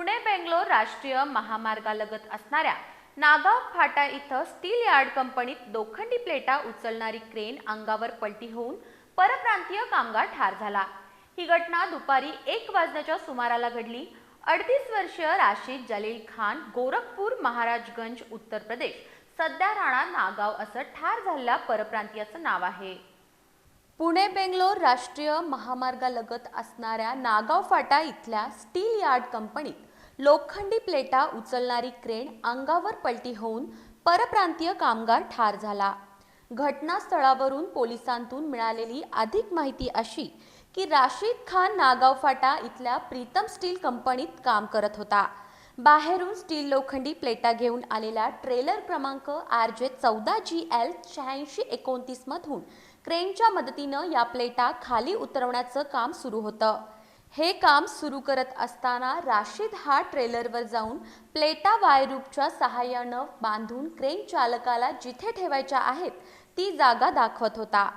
पुणे बेंगलोर राष्ट्रीय महामार्गालगत असणाऱ्या नागाव फाटा इथं स्टील यार्ड कंपनीत दोखंडी प्लेटा उचलणारी क्रेन अंगावर पलटी होऊन परप्रांतीय कामगार ठार झाला. ही घटना दुपारी एक वाजण्याच्या सुमाराला घडली. अडतीस वर्षीय राशीद जलील खान गोरखपूर महाराजगंज उत्तर प्रदेश सध्या राणा नागाव असं ठार झालेल्या परप्रांतीयाचं नाव आहे. पुणे बेंगलोर राष्ट्रीय महामार्गालगत असणाऱ्या नागाव फाटा इथल्या स्टील यार्ड कंपनीत लोखंडी प्लेटा उचलणारी क्रेन अंगावर पलटी होऊन परप्रांतीय कामगार ठार झाला. घटनास्थळावरून पोलिसांतून मिळालेली अधिक माहिती अशी की राशीद खान नागाव फाटा इथल्या प्रीतम स्टील कंपनीत काम करत होता. बाहेरून स्टील लोखंडी प्लेटा घेऊन आलेला ट्रेलर क्रमांक आर जे चौदा जी एल शहाऐंशी एकोणतीसमधून क्रेनच्या मदतीनं या प्लेटा खाली उतरवण्याचं काम सुरू होतं. हे काम सुरू करत असताना राशीद हा ट्रेलरवर जाऊन प्लेटा वायरूपच्या सहाय्यानं बांधून क्रेन चालकाला जिथे ठेवायच्या आहेत ती जागा दाखवत होता.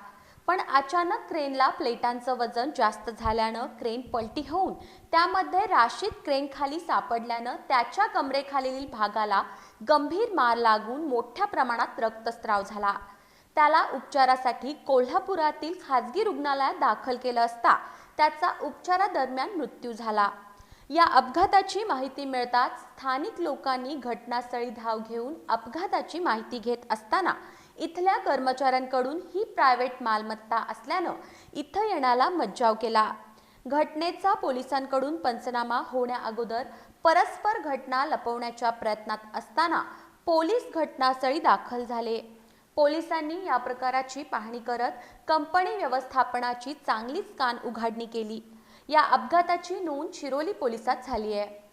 पण अचानक क्रेनला प्लेटांचं वजन जास्त झाल्यानं क्रेन पलटी होऊन त्यामध्ये राशीद क्रेनखाली सापडल्यानं त्याच्या कमरेखालील भागाला गंभीर मार लागून मोठ्या प्रमाणात रक्तस्राव झाला. त्याला उपचारासाठी कोल्हापुरातील खाजगी रुग्णालयात दाखल केलं असता त्याचा उपचारादरम्यान मृत्यू झाला. या अपघाताची माहिती मिळताच स्थानिक लोकांनी घटनास्थळी धाव घेऊन अपघाताची माहिती घेत असताना इथल्या कर्मचाऱ्यांकडून ही प्रायव्हेट मालमत्ता असल्यानं इथं येण्याला मज्जाव केला. घटनेचा पोलिसांकडून पंचनामा होण्याअगोदर परस्पर घटना लपवण्याच्या प्रयत्नात असताना पोलीस घटनास्थळी दाखल झाले. पोलिसांनी या प्रकाराची पाहणी करत कंपनी व्यवस्थापनाची चांगलीच कान उघाडणी केली. या अपघाताची नोंद शिरोली पोलिसात झाली आहे.